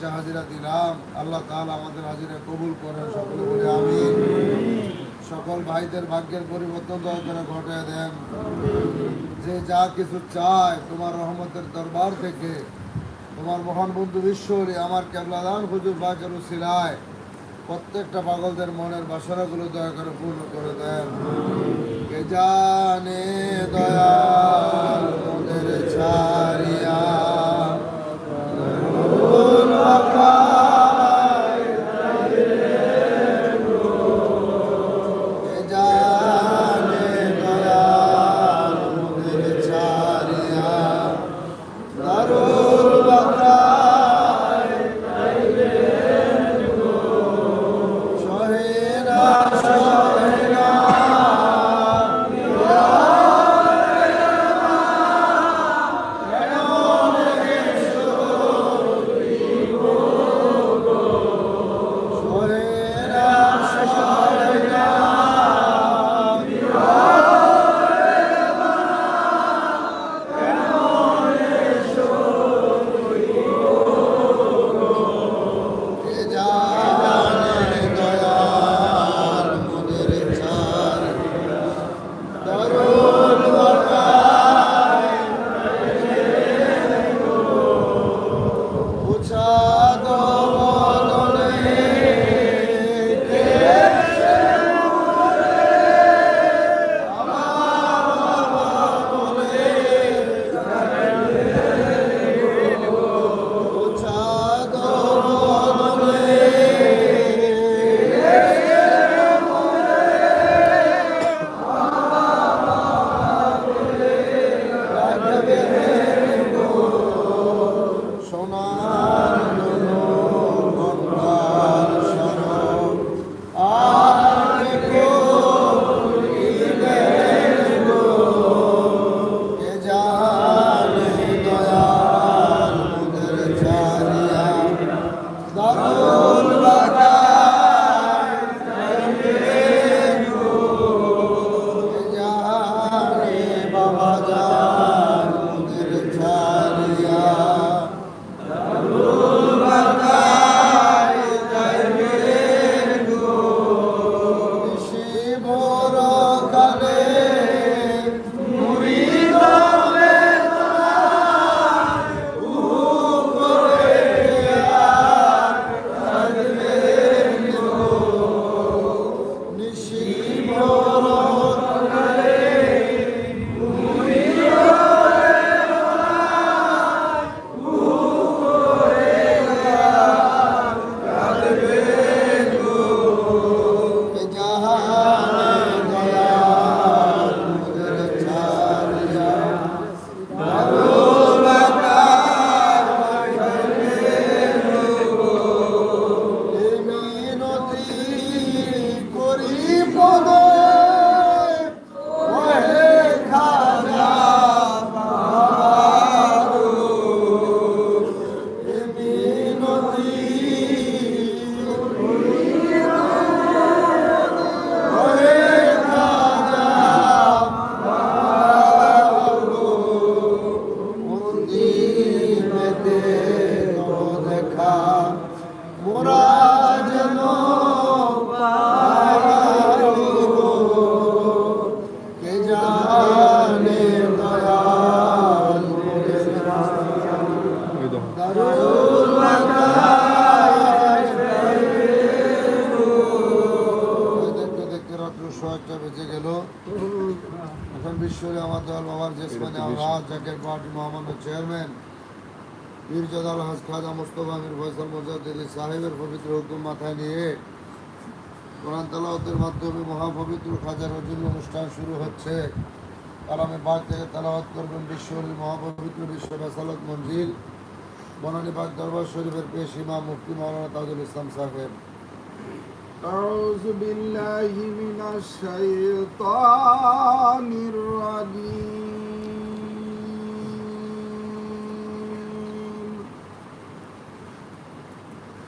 এসে হাজিরা দিলাম। আল্লাহ তাআলা আমাদের হাজিরা কবুল করেন, সকলে বলে আমি সকল ভাইদের ভাগ্যের পরিবর্তন দয়া করে ঘটে দেন। যে যা কিছু চায় তোমার রহমতের দরবার থেকে, তোমার মহান বন্ধু বিশ্বরে আমার কেবলাদান হুজুর বাকের সিলায় প্রত্যেকটা পাগলদের মনের বাসনাগুলো দয়া করে পূর্ণ করে দেন। কে জানে মোদের ছাড়িয়া কে মোস্তফা আমির ফয়সাল মোজাদ্দিদি সাহেবের পবিত্র হুকুম মাথায় নিয়ে কোরআন তালাওয়াতের মাধ্যমে মহাপবিত্র খাজা নজরুল অনুষ্ঠান শুরু হচ্ছে কালামে বাগ থেকে তালাওয়াত করবেন বিশ্বরী মহাপবিত্র বিশ্ব রাসালত মঞ্জিল বনানী বাগ দরবার শরীফের পেশ ইমাম মুফতি মৌলানা তাজুল ইসলাম সাহেব أعوذ بالله من الشيطان الرجيم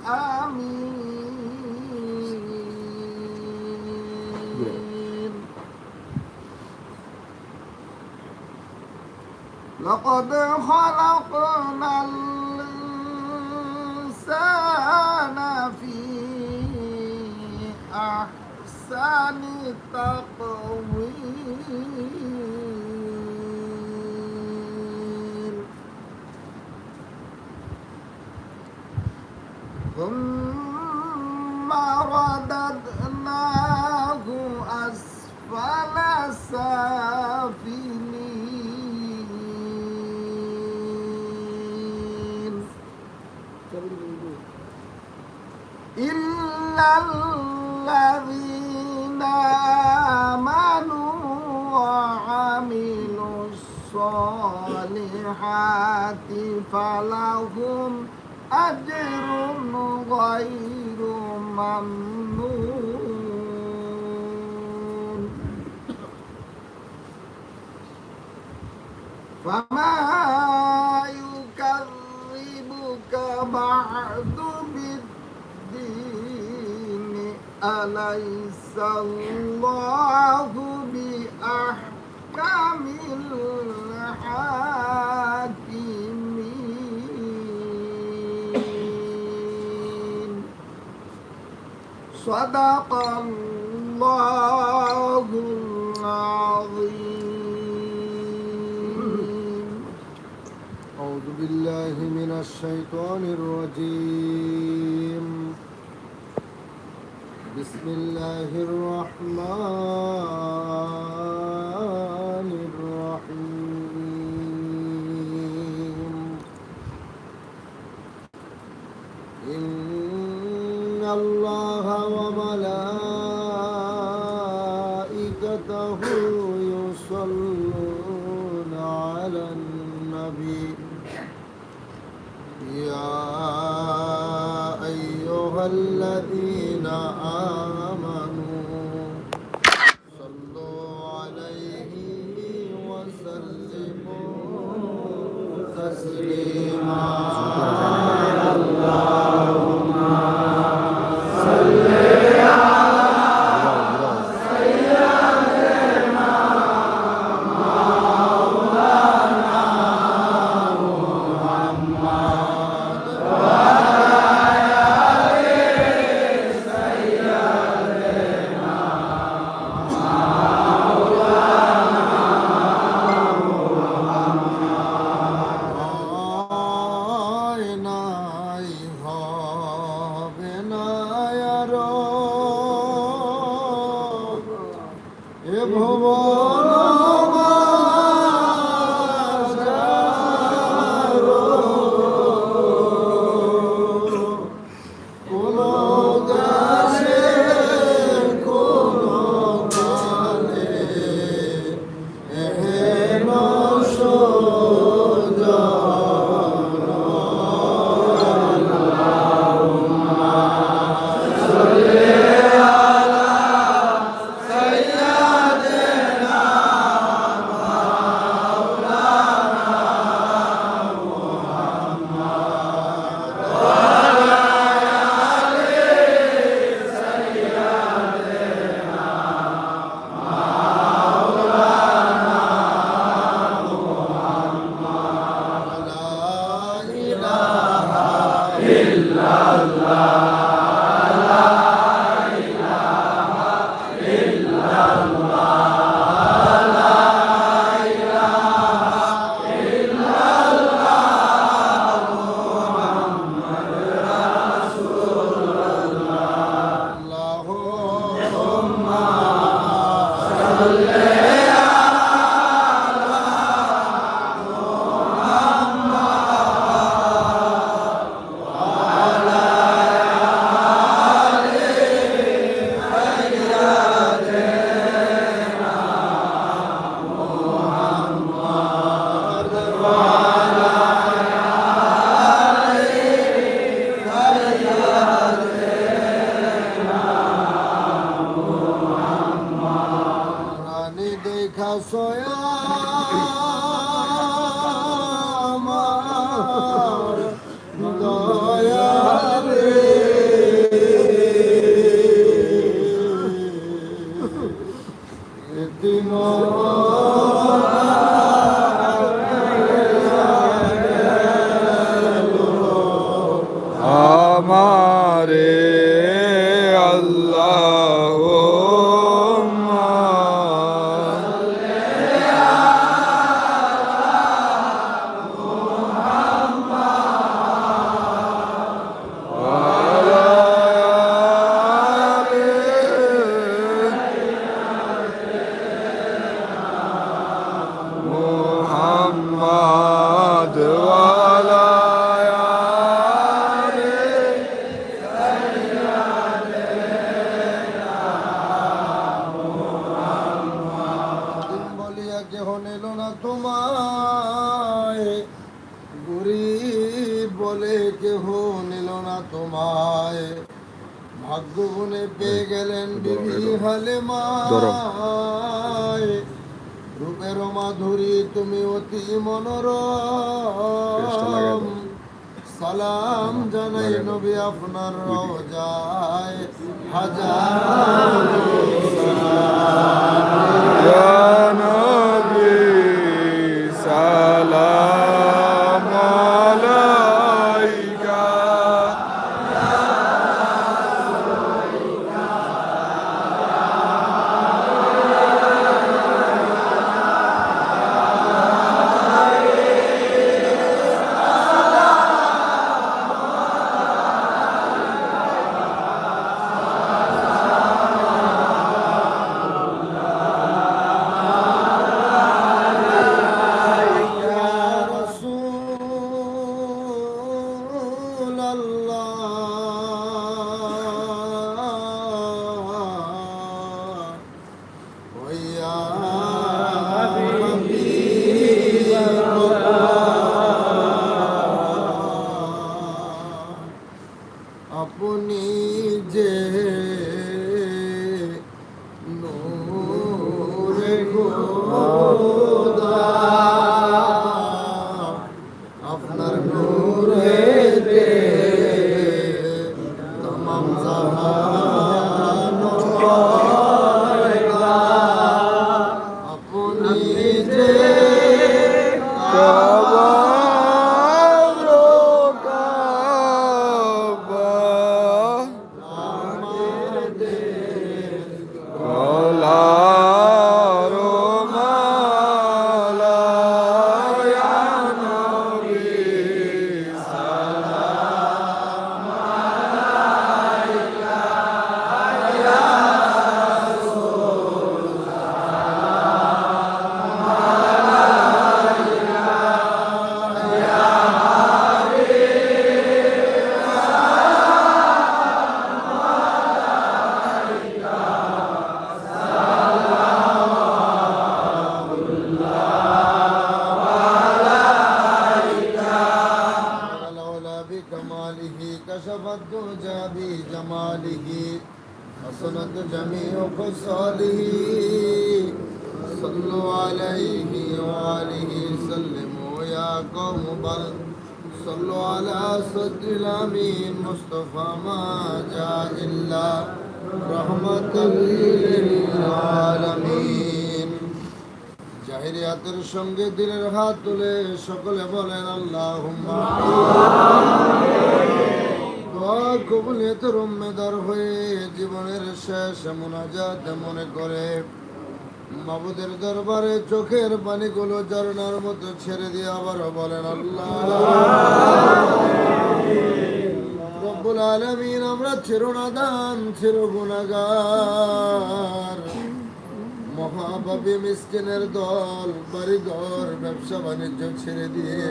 الأمين لقد خلقنا الإنسان في أحسن تقويم ثم رددناه أسفل سافلين إلا الذين آمنوا وعملوا الصالحات فلهم أجر غير ممنون فما يكذبك بعد بالدين أليس الله بأحكم الحاكمين صدق الله العظيم. أعوذ بالله من الشيطان الرجيم. بسم الله الرحمن Spirit. সালাম জানাই নবী আপনার রোজায় হাজার كشف الدجى بجماله حسنت جميع خصاله صلوا عليه وآله سلموا يا قوم بل صلوا على صدر الأمين مصطفى ما جاء إلا رحمة للعالمين জাহিরিয়াতের সঙ্গে দিলের হাত তুলে সকলে বলেন আল্লাহ কবুলিয়তের উম্মেদার হয়ে জীবনের শেষ মোনাজাত মনে করে। মাবুদের দরবারে চোখের পানিগুলো ঝর্ণার মতো ছেড়ে দিয়ে আবার বলেন, আল্লাহ। রব্বুল আলমিন, আমরা চিরনাদান চির গুণাগার মহাভাবী মিসকিনের দল, বাড়িঘর ব্যবসা বাণিজ্য ছেড়ে দিয়ে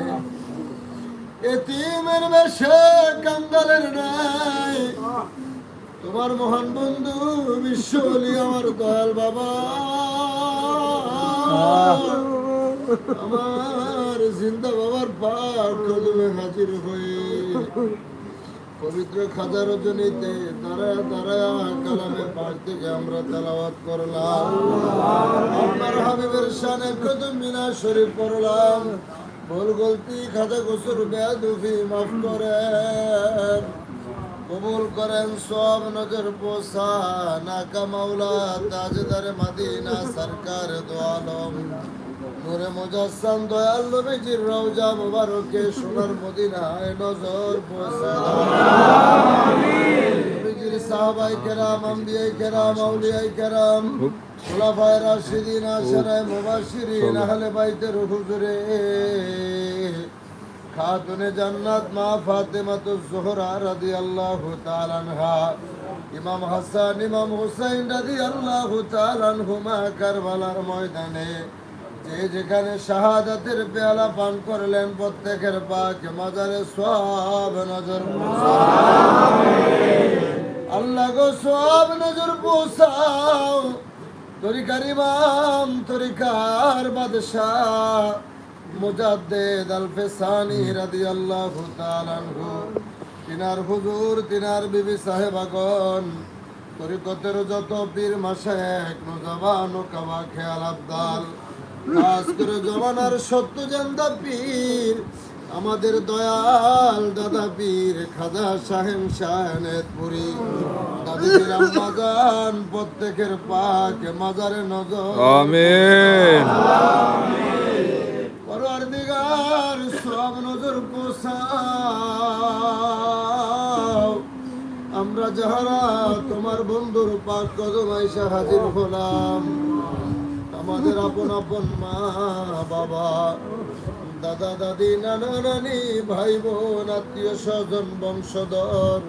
এতিমের বেশে কাঙ্গালের নাই। তোমার মহান বন্ধু বিশ্বলি আমার দয়াল বাবা। আমার জিন্দা বাবার পাক কদমে হাজির হয়ে পবিত্র খাজা রজনীতে দাঁড়া দাঁড়া কালামে পাঠ থেকে আমরা তেলাওয়াত করলাম। আমার হাবিবের শানে কদম মিনা শরীফ পড়লাম। ভুল গলতি খাজা গোসর বেয়াদুফি মাফ করেন কবুল করেন সব নজর পোষা নাকা মাওলা তাজদার মদিনা সরকার দো আলম। নূরে মুজাসসাম দয়াল নবীজির রওজা মুবারকে সোনার মদিনায় নজর পৌঁছায় নবীজির সাহাবাই কেরাম, আম্বিয়াই কেরাম, আউলিয়াই কেরাম। খোলাফায়ে রাশিদিন আশরায়ে মুবাশশিরিন আহলে বাইতের হুজুরে খাতুনে জান্নাত মা ফাতেমাতু জোহরা রাদিয়াল্লাহু তাআলা আনহা। ইমাম হাসান ইমাম হুসাইন রাদিয়াল্লাহু তাআলা আনহুমা কারবালার ময়দানে। যে যেখানে শাহাদাতের পেয়ালা পান করলেন প্রত্যেকের পাক মাজারে সব নজর আল্লাহ গো সব নজর পৌঁছাও। তরিকার ইমাম তরিকার বাদশাহ। মুজাদ্দেদ আল ফেসানি রাদিয়াল্লাহু তাআলা আনহু। তিনার হুজুর, তিনার বিবি সাহেবাগণ। তরিকতের যত পীর মাশায়েখ নজাবান ও কাবা খেয়াল আবদাল। খাস করে জমানার সত্য জান্দা পীর। আমাদের দয়াল দাদা পীর খাজা সাহেব শাহনেতপুরি। দাদির আম্মাজান প্রত্যেকের পাক মাজারে নজর। আমিন। পরওয়ারদিগার সব নজর পোষাও। আমরা যাহারা তোমার বন্ধুর পাক কদম আইসা হাজির হলাম। আমাদের আপন আপন মা বাবা দাদা, দাদি, নানা, নানি ভাই বোন আত্মীয় স্বজন, বংশধর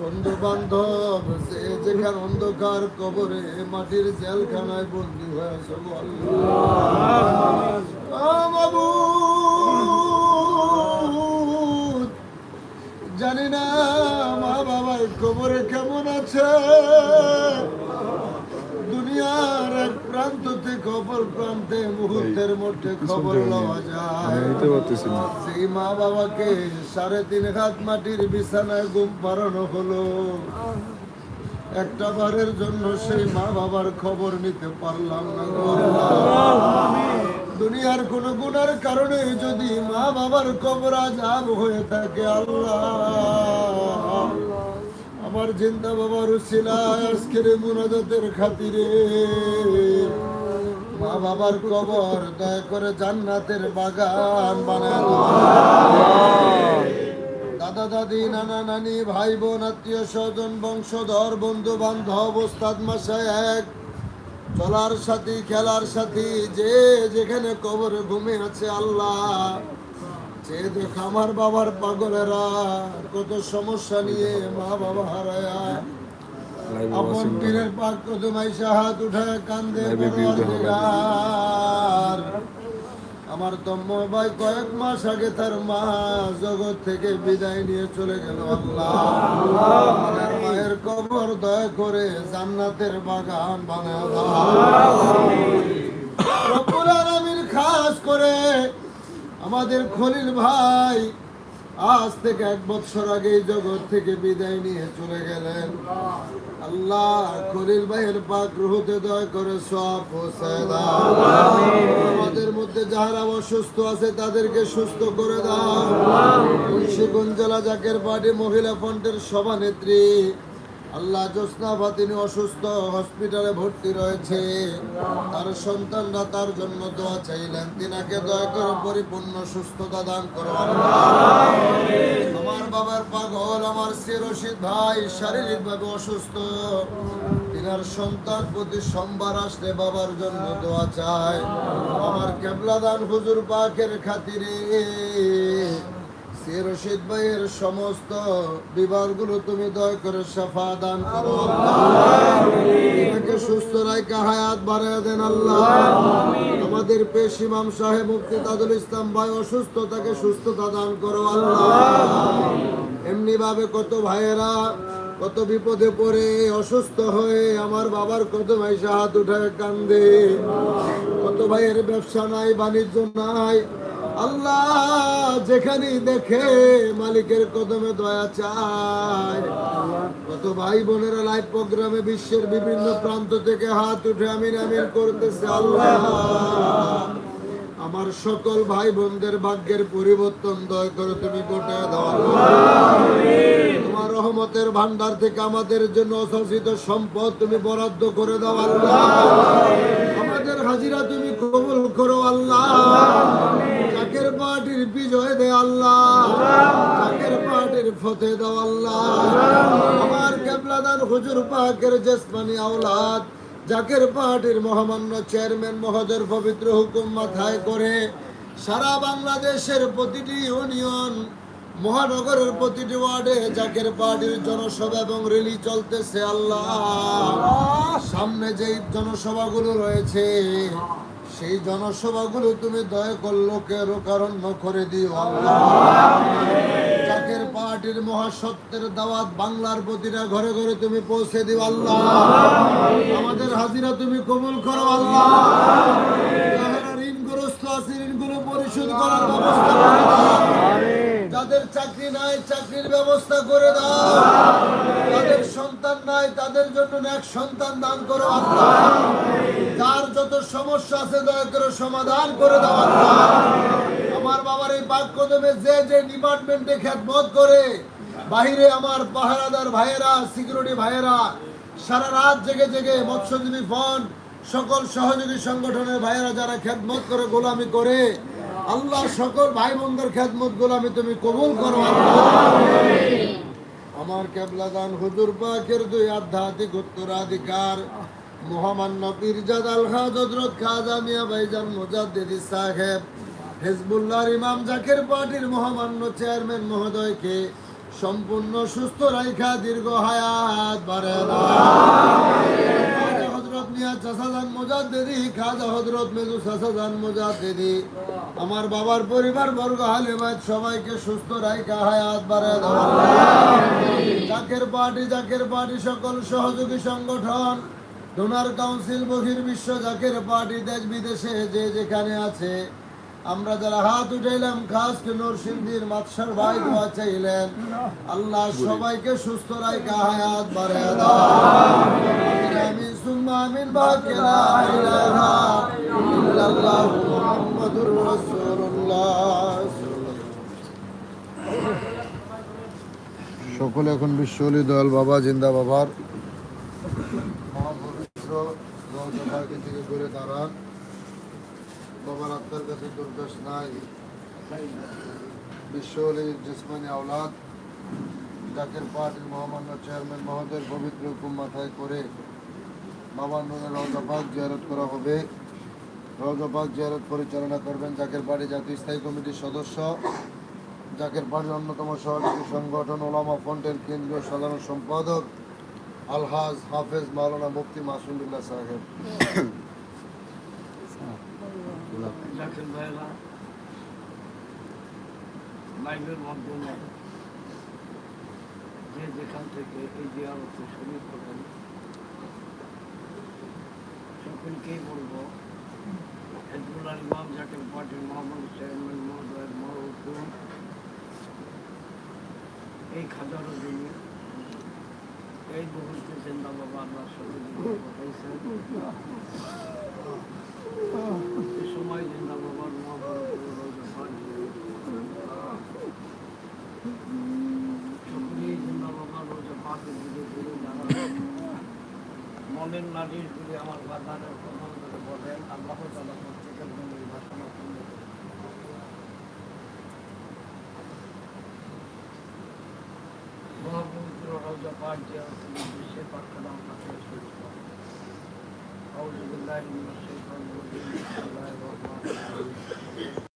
বন্ধু বান্ধব যে যেখানে অন্ধকার কবরে মাটির জেলখানায় বন্দি হয়েছে আল্লাহ। জানি না মা বাবার কবরে কেমন আছে। দুনিয়ার এক প্রান্ত থেকে অপর প্রান্তে মুহূর্তের মধ্যে খবর লওয়া যায়। নিতে পারতেছি না। সেই মা বাবাকে সাড়ে তিন হাত মাটির বিছানায় ঘুম পাড়ানো হলো। একটা বারের জন্য সেই মা বাবার খবর নিতে পারলাম না। দুনিয়ার কোন গুণার কারণে যদি মা বাবার কবর আজাব হয়ে থাকে আল্লাহ। আমার জিন্দা বাবার উসিলায় আজকের মুনাজাতের খাতিরে। মা বাবার কবর দয়া করে জান্নাতের বাগান বানায় দাদা, দাদি, নানা, নানি, ভাই, বোন, আত্মীয় স্বজন, বংশধর বন্ধু বান্ধব ওস্তাদ মাসায় এক। চলার সাথী, খেলার সাথী, যে যেখানে কবর ঘুমে আছে আল্লাহ। যে দেখ আমার বাবার পাগলেরা কত সমস্যা নিয়ে মা বাবা হারায়া। আপন পীরের পাক কদমাই হাত উঠায় কান্দে। আমার তম্ময় ভাই কয়েক মাস আগে তার মা জগৎ থেকে বিদায় নিয়ে চলে গেল আল্লাহ। মায়ের কবর দয়া করে জান্নাতের বাগান বানায় খাস করে আমাদের খলিল ভাই আজ থেকে এক বছর আগে জগৎ থেকে বিদায় নিয়ে চলে গেলেন। আল্লাহ খলিল ভাইয়ের পাক রুহতে দয়া করে সব আমাদের মধ্যে যারা অসুস্থ আছে তাদেরকে সুস্থ করে দাও। মুন্সিগঞ্জ জেলা জাকের পার্টি মহিলা ফ্রন্টের সভানেত্রী আল্লাহ জোসনা ফাতিনি অসুস্থ, হসপিটালে ভর্তি রয়েছে। তার সন্তানরা তার জন্য দোয়া চাইলেন। তিনাকে দয়া করে পরিপূর্ণ সুস্থতা দান করো আমার বাবার পাগল, আমার সে রশিদ ভাই শারীরিকভাবে অসুস্থ। তিনার সন্তান প্রতি সোমবার আসলে বাবার জন্য দোয়া চায়। আমার কেবলা দান হুজুর পাকের খাতিরে সে রশিদ ভাইয়ের সমস্ত বিভাগগুলো তুমি দয়া করে সাফা দান করো। সুস্থ রাইকা হায়াত বাড়ায় দেন আল্লাহ। আমাদের পেশ ইমাম সাহেব মুফতি তাজুল ইসলাম ভাই অসুস্থ তাকে সুস্থতা দান করো আল্লাহ। এমনি ভাবে কত ভাইয়েরা কত বিপদে পড়ে, অসুস্থ হয়ে আমার বাবার কত ভাই হাত উঠায় কান্দে। কত ভাইয়ের ব্যবসা নাই, বাণিজ্য নাই আল্লাহ যেখানেই দেখে মালিকের কদমে দয়া চায়। কত ভাই বোনেরা লাইভ প্রোগ্রামে বিশ্বের বিভিন্ন প্রান্ত থেকে হাত উঠে আমিন আমিন করতেছে আল্লাহ। আমার সকল ভাই বোনদের ভাগ্যের পরিবর্তন দয় করে তুমি গোটা দাও তোমার রহমতের ভান্ডার থেকে আমাদের জন্য অশাসিত সম্পদ তুমি বরাদ্দ করে দাও আল্লাহ। আমাদের হাজিরা তুমি কবুল করো আল্লাহ। পার্টির বিজয় দে আল্লাহ। জাকের পার্টির ফতে দাও আল্লাহ। আমার কেবলাদান হুজুর পাকের জেসমানি আওলাদ, জাকের পার্টির মহামান্য চেয়ারম্যান মহোদয়ের পবিত্র হুকুম মাথায় করে সারা বাংলাদেশের প্রতিটি ইউনিয়ন, মহানগরের প্রতিটি ওয়ার্ডে জাকের পার্টির জনসভা এবং র্যালি চলতেছে আল্লাহ। সামনে যেই জনসভাগুলো রয়েছে সেই জনসভাগুলো তুমি দয়া কর লোকের কারণ করে দিও চাকের পার্টির মহাসত্যের দাওয়াত বাংলার প্রতিটা ঘরে ঘরে তুমি পৌঁছে দিও আল্লাহ। আমাদের হাজিরা তুমি কবুল করো আল্লাহ। ঋণগ্রস্ত আছে ঋণগুলো পরিশোধ করার ব্যবস্থা করে। চাকরি নাই, চাকরির ব্যবস্থা করে দাও। যাদের সন্তান নাই, তাদের জন্য এক সন্তান দান করো আল্লাহ। যার যত সমস্যা আছে দয়া করে সমাধান করে দাও আমার বাবার এই বাক কদমে যে যে ডিপার্টমেন্টে খ্যাতমত করে, বাহিরে আমার পাহারাদার ভাইয়েরা, সিকিউরিটি ভাইয়েরা, সারা রাত জেগে জেগে মৎস্যজীবী ফন্ড সকল সহযোগী সংগঠনের ভাইয়েরা যারা খেদমত করে, গোলামি করে আল্লাহ সকল ভাই বোনদের খেদমত গোলামি তুমি কবুল করো আমার কেবলাদান হুজুর পাকের দুই আধ্যাত্মিক উত্তরাধিকার, মহামান্য পীরজাদ আল হজরত খাজা মিয়া ভাইজান মুজাদ্দিদি সাহেব হেজবুল্লাহর ইমাম জাকের পার্টির মহামান্য চেয়ারম্যান মহোদয়কে সম্পূর্ণ সুস্থ রাইখা দীর্ঘ হায়াত বাড়ে আমার বাবার পরিবার বর্গ হালিমাত সবাইকে সুস্থ রাইখা, হায়াত বাড়ায় জাকের পার্টি জাকের পার্টি, সকল সহযোগী সংগঠন, ডোনার কাউন্সিল বহির্বিশ্ব জাকের পার্টি দেশ বিদেশে যে যেখানে আছে। আমরা যারা হাত উঠাইলাম খাস নরসিংদীর মাতসার ভাই দোয়া চাইলেন। আল্লাহ সবাইকে সুস্থ রাখা হায়াত বাড়ে আমিন সুম্মা আমিন বাকে লা ইলাহা ইল্লাল্লাহু মুহাম্মাদুর রাসূলুল্লাহ। সকলে এখন বিশ্বলি দয়াল বাবা জিন্দা বাবার মহাপবিত্র রওজাবাগে থেকে ঘুরে দাঁড়ান বাবার আত্মার কাছে দুর্দশ নাই। বিশ্বলি জিসমানি আওলাদ জাকের পার্টির মহামান্য চেয়ারম্যান মহোদয়ের পবিত্র হুকুম মাথায় করে বাবার নুনে রওজাবাগ জিয়ারত করা হবে। রওজাবাগ জিয়ারত পরিচালনা করবেন জাকের পার্টি জাতীয় স্থায়ী কমিটির সদস্য। জাকের পার্টির অন্যতম সহযোগী সংগঠন ওলামা ফ্রন্টের কেন্দ্রীয় সাধারণ সম্পাদক আলহাজ হাফেজ মাওলানা মুফতি মাসুমুল্লাহ সাহেব। জাকির ভাইরা লাইভের মাধ্যমে যে যেখান থেকে এই জিয়ারতে শরীর করেন, সকলকেই বলব, হেজবুল্লাহ ইমাম জাকির পার্টির মোহাম্মদ চেয়ারম্যান মহোদয়ের মহকুম এই খাজারও যিনি এই বহুলকে জিন্দা বাবা আল্লাহ সহযোগিতা সময় যে না বাবার মা সকলেই মনের নারীর জুড়ে আমার বাধানের প্রধান করে বলেন, আল্লাহ তালা প্রত্যেকের জন্য এই ভাষণা পূর্ণ মহাপবিত্র রোজা পাঠ যে বিশ্বের পাঠ আমরা শেষ アウトドアに行くのはシェファンのお気持ちのお前がおられる。